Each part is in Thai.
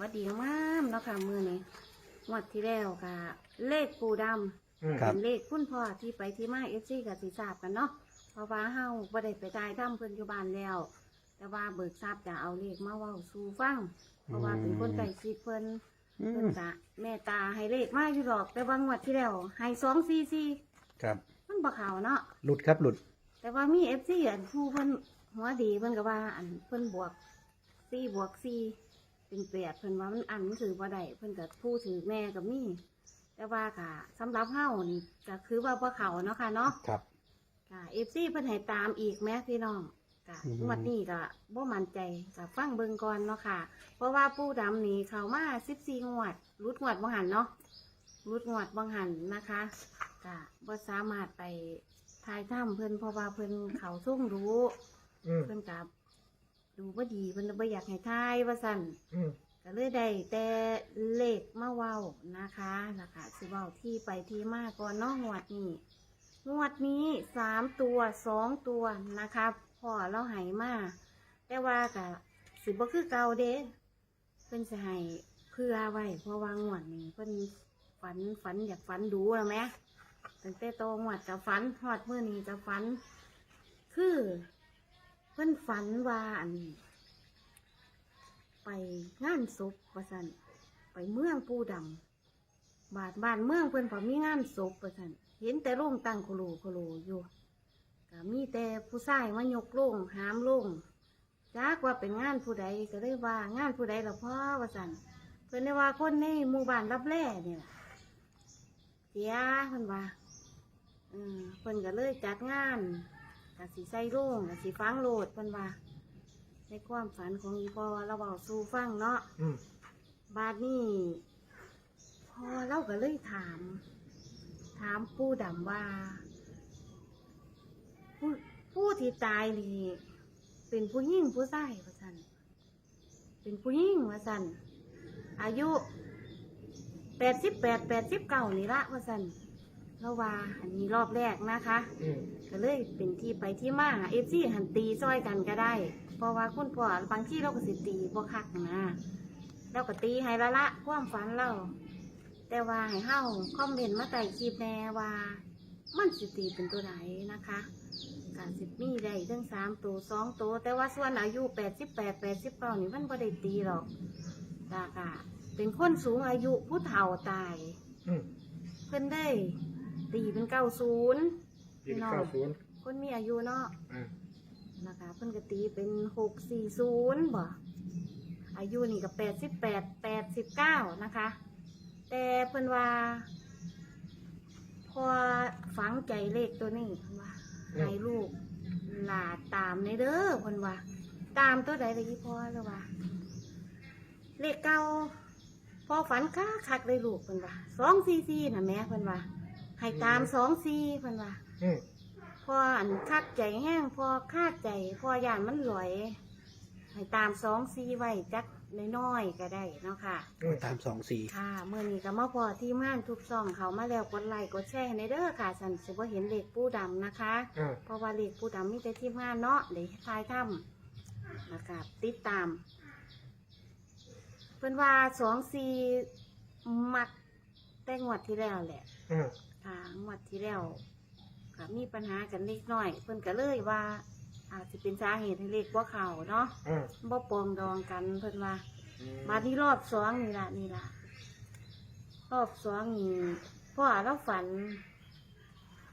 วัสดีมากเนาะค่ะมือนี้งวดที่แล้วค่ะเลขปูดำอืมครัเป็บ นเลขคุณพ่อที่ไปที่มาเอฟซีกับสีทราบกันเนาะเพราะว่าเฮาบ่ได้ไปจ่ายทำเพิ่นอยู่บ้านแล้ว แต่ว่าเบิกทราบจะเอาเลขมาเว้าสู่ฟัง เพราะว่าเป็นคนใกล้ชิดเพิ่นอืเพิ่นมจะแม่ตาให้เลขมาอยู่ดอก แต่ว่างวดที่แล้วให้สองซีซีครับ มันบ่เข้าเนาะ หลุดครับหลุด แต่ว่ามีเอฟซีอันผู้เพิ่นหัวดีเพิ่นก็ว่าอันเพิ่นบวกซีบวกซี เป็นแปดเพิ่นว่ามันอันมันถือบ่ได้เพิ่นก็ผู้ถือแม่กับมีแต่ว่าค่ะสำหรับเฮานี่ก็คือว่าบ่เข้าเนาะค่ะเนาะครับ ค่ะเอฟซีเพิ่นให้ตามอีกแม่พี่น้องค่ะอือฮึงวดนี้ก็บ่มั่นใจก็ฟังเบิ่งก่อนเนาะค่ะ เพราะว่าปู่ดำนี่เข้ามา14งวดรุดงวดบ่หันเนาะรุดงวดบ่หันนะคะก็บ่สามารถไปทายถ้ำเพิ่นเพราะว่าเพิ่นเขาซุ่มรู้ อืม เพิ่นกับ ดูบ่ดีเพิ่นเลยบ่อยากให้ทายว่าซั่นอืมก็เลยได้แต่เลขมาเว้านะคะนะคะสิเว้าที่ไปที่มาก่อนเนาะงวดนี้งวดนี้สามตัวสองตัวนะคะพ่อเราให้มาแต่ว่าก็สิบ่คือเก่าเด้เพิ่นสิให้เพื่อไว้เพราะว่างวดนี้เพิ่นฝันฝันอยากฝันดูแล้วแหมตั้งแต่โตงวดกับฝันฮอดมื้อนี้กับฝัน คือเพิ่นฝันว่าอันไปงานศพว่าซั่นไปเมืองปูดำบาดบ้านเมืองเพิ่นพอมีงานศพว่าซั่นเห็นแต่โรงตั้งโคโลโคโลอยู่ก็มีแต่ผู้ชายมายกโรงหามโรงจักว่าเป็นงานผู้ใดก็เลยว่างานผู้ใดหละพ่อว่าซั่นเพิ่นได้ว่าคนในหมู่บ้านรับแร่เนี่ยเสียเพิ่นว่าเออเพิ่นก็เลยจัดงาน กสิใส่โรงกสิฟังโลดเพิ่นว่าในความฝันของอีพอเราเบาสู่ฟังเนาะอืมบาดนี้พอเราก็เลยถาม ถามผู้ดำว่า ผู้ผู้ที่ตายนี่เป็นผู้หญิงผู้ชายว่าสันเป็นผู้หญิงว่าสันอายุแปดสิบแปดแปดสิบเก้านี่ละว่าสัน เราว่าอันนี้รอบแรกนะคะอืมก็เลยเป็นที่ไปที่มาเอฟซีหันตีซอยกันก็ได้ เพราะว่าคุณพ่อบางที่เราก็สิตีบ่คักนะเราก็ตีให้ละละความฝันเรา แต่ว่าให้เฮาคอมเมนต์มาใต้คลิปแน่ว่า มันสิตีเป็นตัวไหนนะคะกาสิมีได้ทั้งสามตัวสองตัวแต่ว่าส่วนอายุแปดสิบแปดแปดสิบเก้านี่มันบ่ได้ตีหรอกกากะเป็นคนสูงอายุผู้เฒ่าตาย อืม เพิ่นได้ ตีเป็นเก้าศูนย์ปีเก้าศูนย์คนมีอายุเนาะอ่านะคะเพิ่นก็ตีเป็นหกสี่ศูนย์บ่อายุนี่ก็แปดสิบแปดแปดสิบเก้านะคะ แต่เพิ่นว่า พอฝังใจเลขตัวนี้เพิ่นว่าให้ลูกหลาตามในเด้อเพิ่นว่า ตามตัวใดเลยที่พ่อแล้วว่า เลขเก้าพอฝันค้าคักเลยลูกเพิ่นว่าสองซีซีน่ะแม่เพิ่นว่า ให้ตามสองซีเพิ่นว่าอืมพออันคักใจแห้งพอคาดใจ พอย่านมันหลอย ให้ตามสองซีไว้จักน้อยๆก็ได้เนาะค่ะ อืมตามสองสี่ค่ะเมื่อนี้ก็มาพอที่ม่านทุกซองเขามาแล้วกดไลค์กดแชร์ในเด้อค่ะสันสิบ่เห็นเลขปูดำนะคะอ่าเพราะว่าเลขปูดำมีแต่ที่ม่านเนาะเดี๋ยวทายถ้ำนะคะติดตาม เพิ่นว่าสองซีมัก แต่งวดที่แล้วแหละอ่าค่ะงวดที่แล้วค่ะมีปัญหากันเล็กน้อยเพิ่นก็เลยว่า อาจจะเป็นสาเหตุให้เลขว่าเขาเนาะอ่าบ่ปรองดองกันเพิ่นว่า มาที่รอบสองนี่ล่ะนี่ล่ะรอบสองนี่พ่อเราฝัน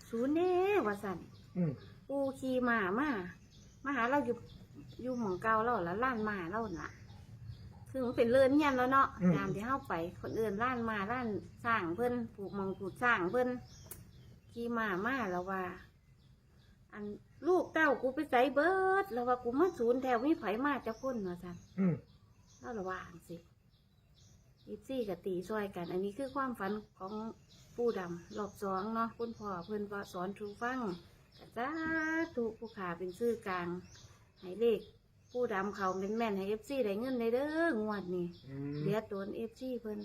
ศูนย์เด้ว่าสั่นอืมปูขี่มามามาหาเราอยู่อยู่หมองเก่าเราแล้วล้านมาเราน่ะ คือมันเป็นเรือนเฮียนแล้วเนาะตามที่เข้าไปคนอื่นล้านมาล้านสร้างเพิ่นปลูกหมองปลูกสร้างเพิ่นขี่มามาแล้วว่า อันลูกเต้ากูไปใส่เบิดแล้วว่ากูมาศูนย์แถวมีไผมาจะพ้นว่าสั่นอืมเราระว่างสิอีซี่กับตีช่วยกัน อันนี้คือความฝันของปู่ดำรอบสองเนาะคุณพ่อเพื่อนก็สอนทูฟังกระจ้าถูกผู้ขาเป็นชื่อกลางให้เลข ปู่ดำเขาเป็นแม่นให้เอฟซีได้เงินได้เด้องวดนี้อืม เลียดโดนเอฟซีเพิ่น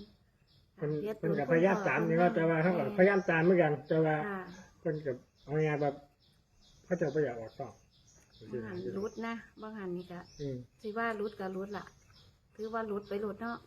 เพิ่นลียดเพิ่นโดกับพยายามตามนี่ว่าแต่ว่าเขากับพยายามตามเหมือนกัน แต่ว่าค่ะเพิ่นกับเอาไงแบบเขาจะไปอยากออกต่อบางหันรุดนะบางหันนี่ก็อืม สิว่ารุดก็รุดล่ะถือว่ารุดไปรุดเนาะ